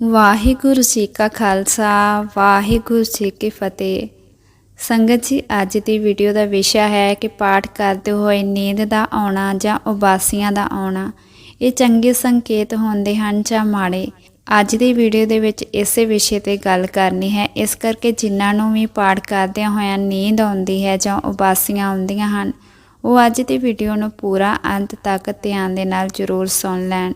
ਵਾਹਿਗੁਰੂ ਜੀ ਕਾ ਖਾਲਸਾ, ਵਾਹਿਗੁਰੂ ਜੀ ਕੀ ਫਤਿਹ। ਸੰਗਤ ਜੀ, ਅੱਜ ਦੀ ਵੀਡੀਓ ਦਾ ਵਿਸ਼ਾ ਹੈ ਕਿ ਪਾਠ ਕਰਦੇ ਹੋਏ ਨੀਂਦ ਦਾ ਆਉਣਾ ਜਾਂ ਉਬਾਸੀਆਂ ਦਾ ਆਉਣਾ। ਇਹ ਚੰਗੇ ਸੰਕੇਤ ਹੁੰਦੇ ਹਨ ਜਾਂ ਮਾੜੇ। ਅੱਜ ਦੀ ਵੀਡੀਓ ਦੇ ਵਿੱਚ ਇਸੇ ਵਿਸ਼ੇ ਤੇ ਗੱਲ ਕਰਨੀ ਹੈ। ਇਸ ਕਰਕੇ ਜਿਨ੍ਹਾਂ ਨੂੰ ਵੀ ਪਾਠ ਕਰਦਿਆਂ ਹੋਇਆਂ ਨੀਂਦ ਆਉਂਦੀ ਹੈ ਜਾਂ ਉਬਾਸੀਆਂ ਆਉਂਦੀਆਂ ਹਨ, ਉਹ ਅੱਜ ਦੀ ਵੀਡੀਓ ਨੂੰ ਪੂਰਾ ਅੰਤ ਤੱਕ ਧਿਆਨ ਦੇ ਨਾਲ ਜ਼ਰੂਰ ਸੁਣ ਲੈਣ।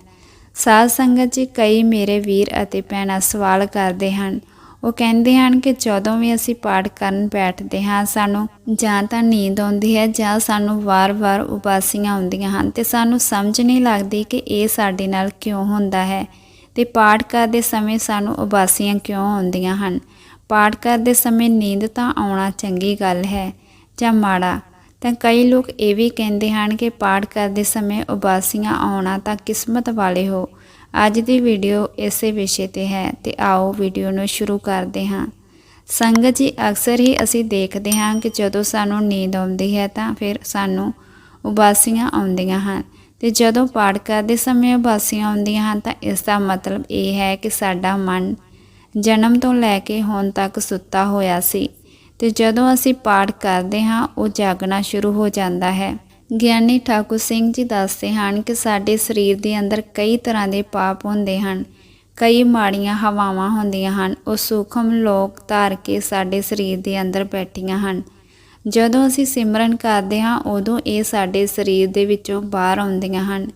ਸਾਧ ਸੰਗਤ ਜੀ, ਕਈ ਮੇਰੇ ਵੀਰ ਅਤੇ ਭੈਣਾਂ ਸਵਾਲ ਕਰਦੇ ਹਨ। ਉਹ ਕਹਿੰਦੇ ਹਨ ਕਿ ਜਦੋਂ ਵੀ ਅਸੀਂ ਪਾਠ ਕਰਨ ਬੈਠਦੇ ਹਾਂ, ਸਾਨੂੰ ਜਾਂ ਤਾਂ ਨੀਂਦ ਆਉਂਦੀ ਹੈ ਜਾਂ ਸਾਨੂੰ ਵਾਰ-ਵਾਰ ਉਬਾਸੀਆਂ ਆਉਂਦੀਆਂ ਹਨ ਤੇ ਸਾਨੂੰ ਸਮਝ ਨਹੀਂ ਲੱਗਦੀ ਕਿ ਇਹ ਸਾਡੇ ਨਾਲ ਕਿਉਂ ਹੁੰਦਾ ਹੈ ਤੇ ਪਾਠ ਕਰਦੇ ਸਮੇਂ ਸਾਨੂੰ ਉਬਾਸੀਆਂ ਕਿਉਂ ਆਉਂਦੀਆਂ ਹਨ। ਪਾਠ ਕਰਦੇ ਸਮੇਂ ਨੀਂਦ ਤਾਂ ਆਉਣਾ ਚੰਗੀ ਗੱਲ ਹੈ ਜਾਂ ਮਾੜਾ ਤਾਂ ਕਈ ਲੋਕ ਇਹ ਵੀ ਕਹਿੰਦੇ ਹਨ ਕਿ ਪਾਠ ਕਰਦੇ ਸਮੇਂ ਉਬਾਸੀਆਂ ਆਉਣਾ ਤਾਂ ਕਿਸਮਤ ਵਾਲੇ ਹੋ। ਅੱਜ ਦੀ ਵੀਡੀਓ ਇਸੇ ਵਿਸ਼ੇ ਤੇ ਹੈ ਤੇ ਆਓ ਵੀਡੀਓ ਨੂੰ ਸ਼ੁਰੂ ਕਰਦੇ ਹਾਂ। ਸੰਗਤ ਜੀ, ਅਕਸਰ ਹੀ ਅਸੀਂ ਦੇਖਦੇ ਹਾਂ ਕਿ ਜਦੋਂ ਸਾਨੂੰ ਨੀਂਦ ਆਉਂਦੀ ਹੈ ਤਾਂ ਫਿਰ ਸਾਨੂੰ ਉਬਾਸੀਆਂ ਆਉਂਦੀਆਂ ਹਨ ਤੇ ਜਦੋਂ ਪਾਠ ਕਰਦੇ ਸਮੇਂ ਉਬਾਸੀਆਂ ਆਉਂਦੀਆਂ ਹਨ ਤਾਂ ਇਸ ਦਾ ਮਤਲਬ ਇਹ ਹੈ ਕਿ ਸਾਡਾ ਮਨ ਜਨਮ ਤੋਂ ਲੈ ਕੇ ਹੁਣ ਤੱਕ ਸੁੱਤਾ ਹੋਇਆ ਸੀ। ਤੇ ਜਦੋਂ ਅਸੀਂ ਪਾਠ ਕਰਦੇ ਹਾਂ ਉਹ ਜਾਗਣਾ ਸ਼ੁਰੂ ਹੋ ਜਾਂਦਾ ਹੈ। ਗਿਆਨੀ ਠਾਕੁਰ ਸਿੰਘ ਜੀ ਦੱਸਦੇ ਹਨ ਕਿ ਸਾਡੇ ਸਰੀਰ ਦੇ ਅੰਦਰ ਕਈ ਤਰ੍ਹਾਂ ਦੇ ਪਾਪ ਹੁੰਦੇ ਹਨ। ਕਈ ਮਾੜੀਆਂ ਹਵਾਵਾਂ ਹੁੰਦੀਆਂ ਹਨ। ਉਹ ਸੂਖਮ ਲੋਕ ਧਾਰ ਕੇ ਸਾਡੇ ਸਰੀਰ ਦੇ ਅੰਦਰ ਬੈਠੀਆਂ ਹਨ। ਜਦੋਂ ਅਸੀਂ ਸਿਮਰਨ ਕਰਦੇ ਹਾਂ ਉਦੋਂ ਇਹ ਸਾਡੇ ਸਰੀਰ ਦੇ ਵਿੱਚੋਂ ਬਾਹਰ ਆਉਂਦੀਆਂ ਹਨ।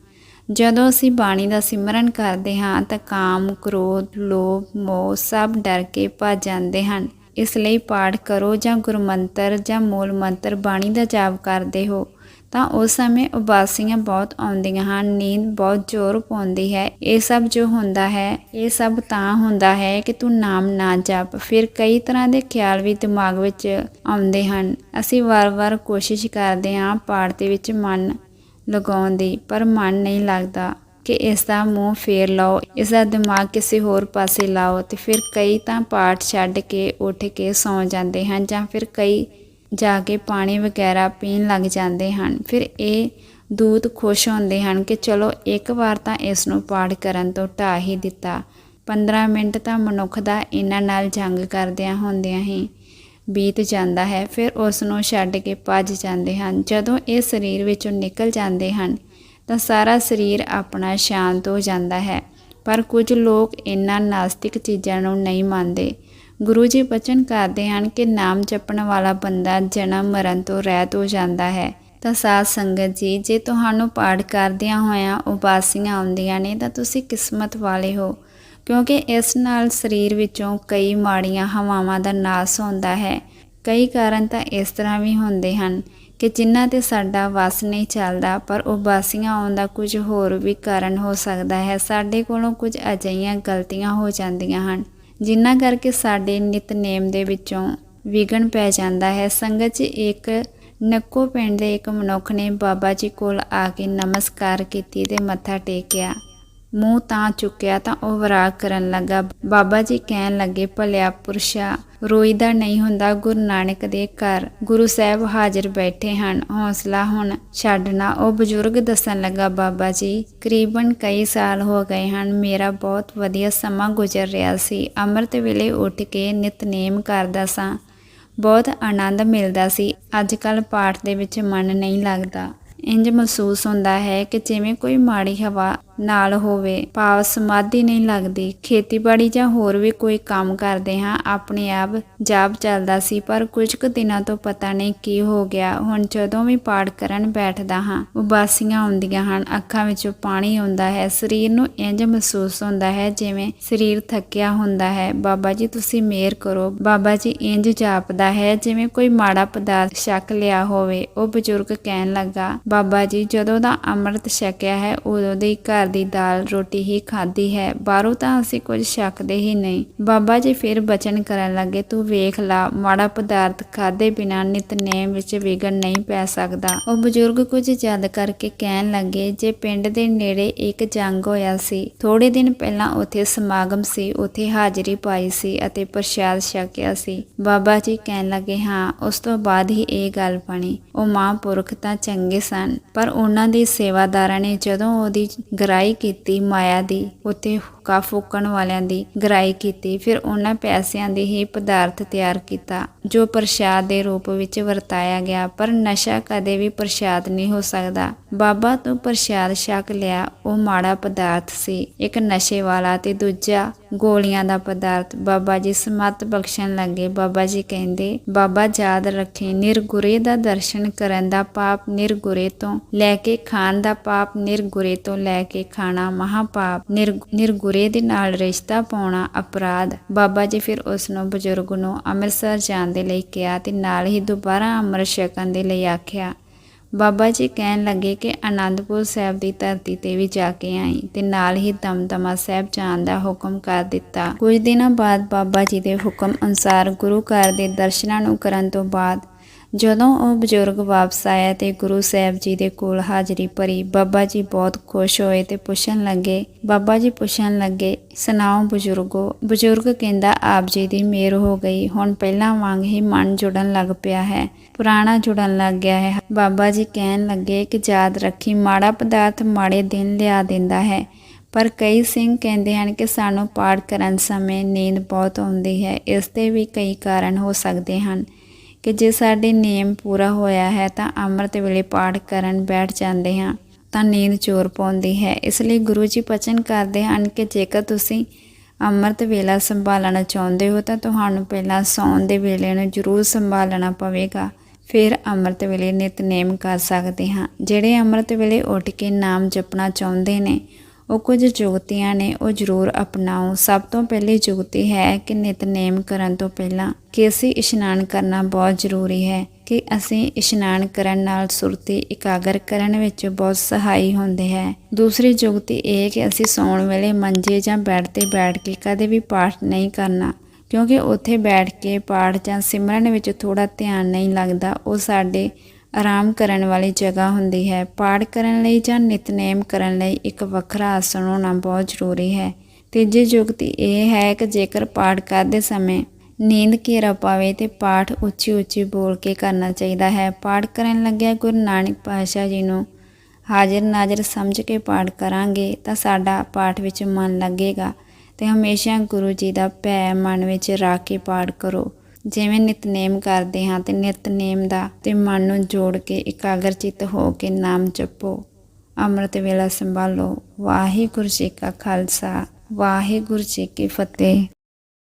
ਜਦੋਂ ਅਸੀਂ ਬਾਣੀ ਦਾ ਸਿਮਰਨ ਕਰਦੇ ਹਾਂ ਤਾਂ ਕਾਮ, ਕ੍ਰੋਧ, ਲੋਭ, ਮੋਹ ਸਭ ਡਰ ਕੇ ਭੱਜ ਜਾਂਦੇ ਹਨ। ਇਸ ਲਈ ਪਾਠ ਕਰੋ ਜਾਂ ਗੁਰਮੰਤਰ ਜਾਂ ਮੂਲ ਮੰਤਰ ਬਾਣੀ ਦਾ ਜਾਪ ਕਰਦੇ ਹੋ, ਤਾਂ ਉਸ ਸਮੇਂ ਉਬਾਸੀਆਂ ਬਹੁਤ ਆਉਂਦੀਆਂ ਹਨ, ਨੀਂਦ ਬਹੁਤ ਜ਼ੋਰ ਪਾਉਂਦੀ ਹੈ। ਇਹ ਸਭ ਜੋ ਹੁੰਦਾ ਹੈ, ਇਹ ਸਭ ਤਾਂ ਹੁੰਦਾ ਹੈ ਕਿ ਤੂੰ ਨਾਮ ਨਾ ਜਪ। ਫਿਰ ਕਈ ਤਰ੍ਹਾਂ ਦੇ ਖਿਆਲ ਵੀ ਦਿਮਾਗ ਵਿੱਚ ਆਉਂਦੇ ਹਨ। ਅਸੀਂ ਵਾਰ-ਵਾਰ ਕੋਸ਼ਿਸ਼ ਕਰਦੇ ਹਾਂ ਪਾਠ ਦੇ ਵਿੱਚ ਮਨ ਲਗਾਉਣ ਦੀ, ਪਰ ਮਨ ਨਹੀਂ ਲੱਗਦਾ। ਕਿ ਇਸ ਦਾ ਮੂੰਹ ਫੇਰ ਲਓ, ਇਸ ਦਾ ਦਿਮਾਗ ਕਿਸੇ ਹੋਰ ਪਾਸੇ ਲਾਓ ਤੇ ਫਿਰ ਕਈ ਤਾਂ ਪਾਠ ਛੱਡ ਕੇ ਉੱਠ ਕੇ ਸੌਂ ਜਾਂਦੇ ਹਨ ਜਾਂ ਫਿਰ ਕਈ ਜਾ ਕੇ ਪਾਣੀ ਵਗੈਰਾ ਪੀਣ ਲੱਗ ਜਾਂਦੇ ਹਨ। ਫਿਰ ਇਹ ਦੂਤ ਖੁਸ਼ ਹੁੰਦੇ ਹਨ ਕਿ ਚਲੋ ਇੱਕ ਵਾਰ ਤਾਂ ਇਸ ਨੂੰ ਪਾਠ ਕਰਨ ਤੋਂ ਢਾ ਹੀ ਦਿੱਤਾ। 15 ਮਿੰਟ ਤਾਂ ਮਨੁੱਖ ਦਾ ਇਹਨਾਂ ਨਾਲ ਜੰਗ ਕਰਦਿਆਂ ਹੁੰਦਿਆਂ ਹੀ ਬੀਤ ਜਾਂਦਾ ਹੈ, ਫਿਰ ਉਸ ਨੂੰ ਛੱਡ ਕੇ ਭੱਜ ਜਾਂਦੇ ਹਨ। ਜਦੋਂ ਇਹ ਸਰੀਰ ਵਿੱਚੋਂ ਨਿਕਲ ਜਾਂਦੇ ਹਨ ਤਾਂ ਸਾਰਾ ਸਰੀਰ ਆਪਣਾ ਸ਼ਾਂਤ ਹੋ ਜਾਂਦਾ ਹੈ। ਪਰ ਕੁਝ ਲੋਕ ਇਹਨਾਂ ਨਾਸਤਿਕ ਚੀਜ਼ਾਂ ਨੂੰ ਨਹੀਂ ਮੰਨਦੇ। ਗੁਰੂ ਜੀ ਬਚਨ ਕਰਦੇ ਹਨ ਕਿ ਨਾਮ ਜਪਣ ਵਾਲਾ ਬੰਦਾ ਜਨਮ ਮਰਨ ਤੋਂ ਰਹਿਤ ਹੋ ਜਾਂਦਾ ਹੈ। ਤਾਂ ਸਾਧ ਸੰਗਤ ਜੀ, ਜੇ ਤੁਹਾਨੂੰ ਪਾਠ ਕਰਦਿਆਂ ਹੋਇਆਂ ਉਬਾਸੀਆਂ ਆਉਂਦੀਆਂ ਨੇ, ਤਾਂ ਤੁਸੀਂ ਕਿਸਮਤ ਵਾਲੇ ਹੋ। ਕਿਉਂਕਿ ਇਸ ਨਾਲ ਸਰੀਰ ਵਿੱਚੋਂ ਕਈ ਮਾੜੀਆਂ ਹਵਾਵਾਂ ਦਾ ਨਾਸ ਹੁੰਦਾ ਹੈ। ਕਈ ਕਾਰਨ ਤਾਂ ਇਸ ਤਰ੍ਹਾਂ ਵੀ ਹੁੰਦੇ ਹਨ। ਕਿ ਜਿਨ੍ਹਾਂ ਤੇ ਸਾਡਾ ਵਸ ਨਹੀਂ ਚੱਲਦਾ, ਪਰ ਉਹ ਉਬਾਸੀਆਂ ਆਉਣ ਦਾ ਕੁਝ ਹੋਰ ਵੀ ਕਾਰਨ ਹੋ ਸਕਦਾ ਹੈ। ਸਾਡੇ ਕੋਲੋਂ ਕੁਝ ਅਜਈਆਂ ਗਲਤੀਆਂ ਹੋ ਜਾਂਦੀਆਂ ਹਨ, ਜਿਨ੍ਹਾਂ ਕਰਕੇ ਸਾਡੇ ਨਿਤਨੇਮ ਦੇ ਵਿੱਚੋਂ ਵਿਗਣ ਪੈ ਜਾਂਦਾ ਹੈ। ਸੰਗਤ 'ਚ ਇੱਕ ਨੱਕੋ ਪਿੰਡ ਦੇ ਇੱਕ ਮਨੁੱਖ ਨੇ ਬਾਬਾ ਜੀ ਕੋਲ ਆ ਕੇ ਨਮਸਕਾਰ ਕੀਤੀ ਤੇ ਮੱਥਾ ਟੇਕਿਆ। ਮੂੰਹ ਤਾਂ ਚੁੱਕਿਆ ਤਾਂ ਉਹ ਵਿਰਾਗ ਕਰਨ ਲੱਗਾ। ਬਾਬਾ ਜੀ ਕਹਿਣ ਲੱਗੇ, ਭਲਿਆ ਪੁਰਸ਼ਾ ਰੋਈਦਾ ਨਹੀਂ ਹੁੰਦਾ, ਗੁਰੂ ਨਾਨਕ ਦੇ ਘਰ ਗੁਰੂ ਸਾਹਿਬ ਹਾਜ਼ਰ ਬੈਠੇ ਹਨ। ਹੌਸਲਾ ਹੁਣ ਛੱਡਣਾ ਉਹ ਬਜ਼ੁਰਗ ਦੱਸਣ ਲੱਗਾ, ਬਾਬਾ ਜੀ, ਕਰੀਬਨ ਕਈ ਸਾਲ ਹੋ ਗਏ ਹਨ, ਮੇਰਾ ਬਹੁਤ ਵਧੀਆ ਸਮਾਂ ਗੁਜ਼ਰ ਰਿਹਾ ਸੀ। ਅੰਮ੍ਰਿਤ ਵੇਲੇ ਉੱਠ ਕੇ ਨਿਤਨੇਮ ਕਰਦਾ ਸਾਂ। ਬਹੁਤ ਆਨੰਦ ਮਿਲਦਾ ਸੀ। ਅੱਜ ਕੱਲ ਪਾਠ ਦੇ ਵਿੱਚ ਮਨ ਨਹੀਂ ਲੱਗਦਾ। ਇੰਜ ਮਹਿਸੂਸ ਹੁੰਦਾ ਹੈ ਕਿ ਜਿਵੇਂ ਕੋਈ ਮਾੜੀ ਹਵਾ ਨਾਲ ਹੋਵੇ। ਭਾਵ ਸਮਾਧੀ ਨਹੀਂ ਲੱਗਦੀ। ਖੇਤੀਬਾੜੀ ਜਾਂ ਹੋਰ ਵੀ ਕੋਈ ਕੰਮ ਕਰਦੇ ਹਾਂ, ਆਪਣੇ ਆਪ ਜਾਪ ਚੱਲਦਾ ਸੀ, ਪਰ ਕੁਝ ਕੁ ਦਿਨਾਂ ਤੋਂ ਪਤਾ ਨਹੀਂ ਕੀ ਹੋ ਗਿਆ। ਹੁਣ ਜਦੋਂ ਵੀ ਪਾਠ ਕਰਨ ਬੈਠਦਾ ਹਾਂ, ਉਬਾਸੀਆਂ ਆਉਂਦੀਆਂ ਹਨ, ਅੱਖਾਂ ਵਿੱਚੋਂ ਪਾਣੀ ਆਉਂਦਾ ਹੈ, ਸਰੀਰ ਨੂੰ ਇੰਜ ਮਹਿਸੂਸ ਹੁੰਦਾ ਹੈ ਜਿਵੇਂ ਸਰੀਰ ਥੱਕਿਆ ਹੁੰਦਾ ਹੈ। ਬਾਬਾ ਜੀ, ਤੁਸੀਂ ਮਿਹਰ ਕਰੋ। ਬਾਬਾ ਜੀ ਇੰਜ ਜਾਪਦਾ ਹੈ ਜਿਵੇਂ ਕੋਈ ਮਾੜਾ ਪਦਾਰਥ ਛਕ ਲਿਆ ਹੋਵੇ। ਉਹ ਬਜ਼ੁਰਗ ਕਹਿਣ ਲੱਗਾ, ਬਾਬਾ ਜੀ, ਜਦੋਂ ਦਾ ਅੰਮ੍ਰਿਤ ਛਕਿਆ ਹੈ, ਉਦੋਂ ਦੇ ਘਰ ਦੀ ਦਾਲ, ਰੋਟੀ ਹੀ ਖਾਦੀ ਹੈ। ਬਾਹਰੋਂ ਤਾਂ ਅਸੀਂ ਕੁਝ ਛਕਦੇ ਹੀ ਨਹੀਂ। ਬਾਬਾ ਜੀ ਫਿਰ ਬਚਨ ਕਰਨ ਲੱਗੇ, ਤੂੰ ਵੇਖ ਲਾ, ਮਾੜਾ ਪਦਾਰਥ ਖਾਦੇ ਬਿਨਾ ਨਿਤਨੇਮ ਵਿੱਚ ਵਿਗੜ ਨਹੀਂ ਪੈ ਸਕਦਾ। ਉਹ ਬਜ਼ੁਰਗ ਕੁਝ ਯਾਦ ਕਰਕੇ ਕਹਿਣ ਲੱਗੇ, ਜੇ ਪਿੰਡ ਦੇ ਨੇੜੇ ਇੱਕ ਜੰਗ ਹੋਇਆ ਸੀ ਥੋੜੇ ਦਿਨ ਪਹਿਲਾਂ ਉੱਥੇ ਸਮਾਗਮ ਸੀ, ਉੱਥੇ ਹਾਜ਼ਰੀ ਪਾਈ ਸੀ ਅਤੇ ਪ੍ਰਸ਼ਾਦ ਛਕਿਆ ਸੀ। ਬਾਬਾ ਜੀ ਕਹਿਣ ਲੱਗੇ, ਹਾਂ, ਉਸ ਤੋਂ ਬਾਅਦ ਹੀ ਇਹ ਗੱਲ ਬਣੀ। ਉਹ ਮਹਾਂਪੁਰਖ ਤਾਂ ਚੰਗੇ ਸਨ, ਪਰ ਉਹਨਾਂ ਦੀ ਸੇਵਾਦਾਰਾਂ ਨੇ ਜਦੋਂ ਉਹਦੀ ਗਰਾਈ ਕੀਤੀ ਮਾਇਆ ਦੀ ਉੱਥੇ ਹੁੱਕਾ ਫੂਕਣ ਵਾਲਿਆਂ ਦੀ ਗਰਾਈ ਕੀਤੀ, ਫਿਰ ਉਹਨਾਂ ਪੈਸਿਆਂ ਦੇ ਹੀ ਪਦਾਰਥ ਤਿਆਰ ਕੀਤਾ, ਜੋ ਪ੍ਰਸ਼ਾਦ ਦੇ ਰੂਪ ਵਿੱਚ ਵਰਤਾਇਆ ਗਿਆ, ਪਰ ਨਸ਼ਾ ਕਦੇ ਵੀ ਪ੍ਰਸ਼ਾਦ ਨਹੀਂ ਹੋ ਸਕਦਾ। ਬਾਬਾ ਤੋਂ ਪ੍ਰਸ਼ਾਦ ਛਕ ਲਿਆ, ਉਹ ਮਾੜਾ ਪਦਾਰਥ ਸੀ, ਇੱਕ ਨਸ਼ੇ ਵਾਲਾ ਤੇ ਦੂਜਾ ਗੋਲੀਆਂ ਦਾ ਪਦਾਰਥ। ਬਾਬਾ ਜੀ ਸਮਤ ਬਖਸ਼ਣ ਲੱਗੇ, ਬਾਬਾ ਜੀ ਕਹਿੰਦੇ, ਬਾਬਾ ਯਾਦ ਰੱਖੇ, ਨਿਰਗੁਰੇ ਦਾ ਦਰਸ਼ਨ ਕਰਨ ਦਾ ਪਾਪ ਨਿਰਗੁਰੇ ਤੋਂ ਲੈ ਕੇ ਖਾਣ ਦਾ ਪਾਪ ਨਿਰਗੁਰੇ ਤੋਂ ਲੈ ਕੇ ਖਾਣਾ ਮਹਾਪਾਪ। ਨਿਰ- ਨਿਰਗੁਰੇ ਦੇ ਨਾਲ ਰਿਸ਼ਤਾ ਪਾਉਣਾ ਅਪਰਾਧ। ਬਾਬਾ ਜੀ ਫਿਰ ਉਸ ਨੂੰ ਬਜ਼ੁਰਗ ਨੂੰ ਅੰਮ੍ਰਿਤਸਰ ਜਾਣ ਦੇ ਲਈ ਕਿਹਾ ਤੇ ਨਾਲ ਹੀ ਦੁਬਾਰਾ ਅੰਮ੍ਰਿਤ ਛਕਣ ਦੇ ਲਈ ਆਖਿਆ। ਬਾਬਾ ਜੀ ਕਹਿਣ ਲੱਗੇ ਕਿ ਆਨੰਦਪੁਰ ਸਾਹਿਬ ਦੀ ਧਰਤੀ ਤੇ ਵੀ ਜਾ ਕੇ ਆਈ ਤੇ ਨਾਲ ਹੀ ਦਮਦਮਾ ਸਾਹਿਬ ਜਾਣ ਦਾ ਹੁਕਮ ਕਰ ਦਿੱਤਾ। ਕੁਝ ਦਿਨਾਂ ਬਾਅਦ ਬਾਬਾ ਜੀ ਦੇ ਹੁਕਮ ਅਨੁਸਾਰ ਗੁਰੂ ਘਰ ਦੇ ਦਰਸ਼ਨਾਂ ਨੂੰ ਕਰਨ ਤੋਂ ਬਾਅਦ ਜਦੋਂ ਉਹ ਬਜ਼ੁਰਗ ਵਾਪਸ ਆਇਆ ਤੇ ਗੁਰੂ ਸਾਹਿਬ ਜੀ ਦੇ ਕੋਲ ਹਾਜ਼ਰੀ ਭਰੀ, ਬਾਬਾ ਜੀ ਬਹੁਤ ਖੁਸ਼ ਹੋਏ ਤੇ ਪੁੱਛਣ ਲੱਗੇ, ਬਾਬਾ ਜੀ ਪੁੱਛਣ ਲੱਗੇ, ਸੁਣਾਓ ਬਜ਼ੁਰਗੋ, ਬਜ਼ੁਰਗ ਕਹਿੰਦਾ, ਆਪ ਜੀ ਦੀ ਮਿਹਰ ਹੋ ਗਈ, ਹੁਣ ਪਹਿਲਾਂ ਵਾਂਗ ਹੀ ਮਨ ਜੁੜਨ ਲੱਗ ਪਿਆ ਹੈ, ਪੁਰਾਣਾ ਜੁੜਨ ਲੱਗ ਗਿਆ ਹੈ। ਬਾਬਾ ਜੀ ਕਹਿਣ ਲੱਗੇ ਕਿ ਯਾਦ ਰੱਖੀ, ਮਾੜਾ ਪਦਾਰਥ ਮਾੜੇ ਦਿਨ ਲਿਆ ਦਿੰਦਾ ਹੈ, ਪਰ ਕਈ ਸਿੰਘ ਕਹਿੰਦੇ ਹਨ ਕਿ ਸਾਨੂੰ ਪਾਠ ਕਰਨ ਸਮੇਂ ਨੀਂਦ ਬਹੁਤ ਆਉਂਦੀ ਹੈ, ਇਸ 'ਤੇ ਵੀ ਕਈ ਕਾਰਨ ਹੋ ਸਕਦੇ ਹਨ। ਕਿ ਜੇ ਸਾਡੇ ਨੇਮ ਪੂਰਾ ਹੋਇਆ ਹੈ ਤਾਂ ਅੰਮ੍ਰਿਤ ਵੇਲੇ ਪਾਠ ਕਰਨ ਬੈਠ ਜਾਂਦੇ ਹਾਂ, ਤਾਂ ਨੀਂਦ ਚੋਰ ਪਾਉਂਦੀ ਹੈ। ਇਸ ਲਈ ਗੁਰੂ ਜੀ ਬਚਨ ਕਰਦੇ ਹਨ ਕਿ ਜੇਕਰ ਤੁਸੀਂ ਅੰਮ੍ਰਿਤ ਵੇਲਾ ਸੰਭਾਲਣਾ ਚਾਹੁੰਦੇ ਹੋ ਤਾਂ ਤੁਹਾਨੂੰ ਪਹਿਲਾਂ ਸੌਣ ਦੇ ਵੇਲੇ ਨੂੰ ਜ਼ਰੂਰ ਸੰਭਾਲਣਾ ਪਵੇਗਾ। ਫਿਰ ਅੰਮ੍ਰਿਤ ਵੇਲੇ ਨਿਤਨੇਮ ਕਰ ਸਕਦੇ ਹਾਂ। ਜਿਹੜੇ ਅੰਮ੍ਰਿਤ ਵੇਲੇ ਉੱਠ ਕੇ ਨਾਮ ਜਪਣਾ ਚਾਹੁੰਦੇ ਨੇ ਉਹ ਕੁਝ ਜੁਗਤੀਆਂ ਨੇ, ਉਹ ਜ਼ਰੂਰ ਅਪਣਾਓ। ਸਭ ਤੋਂ ਪਹਿਲੀ ਜੁਗਤੀ ਹੈ ਕਿ ਨਿਤਨੇਮ ਕਰਨ ਤੋਂ ਪਹਿਲਾਂ ਕਿ ਅਸੀਂ ਇਸ਼ਨਾਨ ਕਰਨਾ ਬਹੁਤ ਜ਼ਰੂਰੀ ਹੈ, ਕਿ ਅਸੀਂ ਇਸ਼ਨਾਨ ਕਰਨ ਨਾਲ ਸੁਰਤੀ ਇਕਾਗਰ ਕਰਨ ਵਿੱਚ ਬਹੁਤ ਸਹਾਈ ਹੁੰਦੇ ਹੈ। ਦੂਸਰੀ ਜੁਗਤੀ ਇਹ ਕਿ ਅਸੀਂ ਸੌਣ ਵੇਲੇ ਮੰਜੇ ਜਾਂ ਬੈੱਡ ਤੇ ਬੈਠ ਕੇ ਕਦੇ ਵੀ ਪਾਠ ਨਹੀਂ ਕਰਨਾ, ਕਿਉਂਕਿ ਉੱਥੇ ਬੈਠ ਕੇ ਪਾਠ ਜਾਂ ਸਿਮਰਨ ਵਿੱਚ ਥੋੜਾ ਧਿਆਨ ਨਹੀਂ ਲੱਗਦਾ, ਉਹ ਸਾਡੇ ਆਰਾਮ ਕਰਨ ਵਾਲੀ ਜਗ੍ਹਾ ਹੁੰਦੀ ਹੈ। ਪਾਠ ਕਰਨ ਲਈ ਜਾਂ ਨਿਤਨੇਮ ਕਰਨ ਲਈ ਇੱਕ ਵੱਖਰਾ ਆਸਣ ਹੋਣਾ ਬਹੁਤ ਜ਼ਰੂਰੀ ਹੈ। ਤੀਜੀ ਯੁਕਤੀ ਇਹ ਹੈ ਕਿ ਜੇਕਰ ਪਾਠ ਕਰਦੇ ਸਮੇਂ ਨੀਂਦ ਘੇਰਾ ਪਾਵੇ ਤੇ ਪਾਠ ਉੱਚੀ ਉੱਚੀ ਬੋਲ ਕੇ ਕਰਨਾ ਚਾਹੀਦਾ ਹੈ। ਪਾਠ ਕਰਨ ਲੱਗਿਆ ਗੁਰੂ ਨਾਨਕ ਪਾਤਸ਼ਾਹ ਜੀ ਨੂੰ ਹਾਜ਼ਰ ਨਾਜ਼ਰ ਸਮਝ ਕੇ ਪਾਠ ਕਰਾਂਗੇ ਤਾਂ ਸਾਡਾ ਪਾਠ ਵਿੱਚ ਮਨ ਲੱਗੇਗਾ ਤੇ ਹਮੇਸ਼ਾ ਗੁਰੂ ਜੀ ਦਾ ਭੈ ਮਨ ਵਿੱਚ ਰੱਖ ਕੇ ਪਾਠ ਕਰੋ। ਜਿਵੇਂ ਨਿਤਨੇਮ ਕਰਦੇ ਹਾਂ ਤੇ ਨਿਤਨੇਮ ਦਾ ਤੇ ਮਨ ਨੂੰ ਜੋੜ ਕੇ ਇਕਾਗਰ ਚਿੱਤ ਹੋ ਕੇ ਨਾਮ ਜਪੋ। ਅੰਮ੍ਰਿਤ ਵੇਲਾ ਸੰਭਾਲੋ। ਵਾਹਿਗੁਰੂ ਜੀ ਕਾ ਖਾਲਸਾ। ਵਾਹਿਗੁਰੂ ਜੀ ਕੀ ਫਤਿਹ।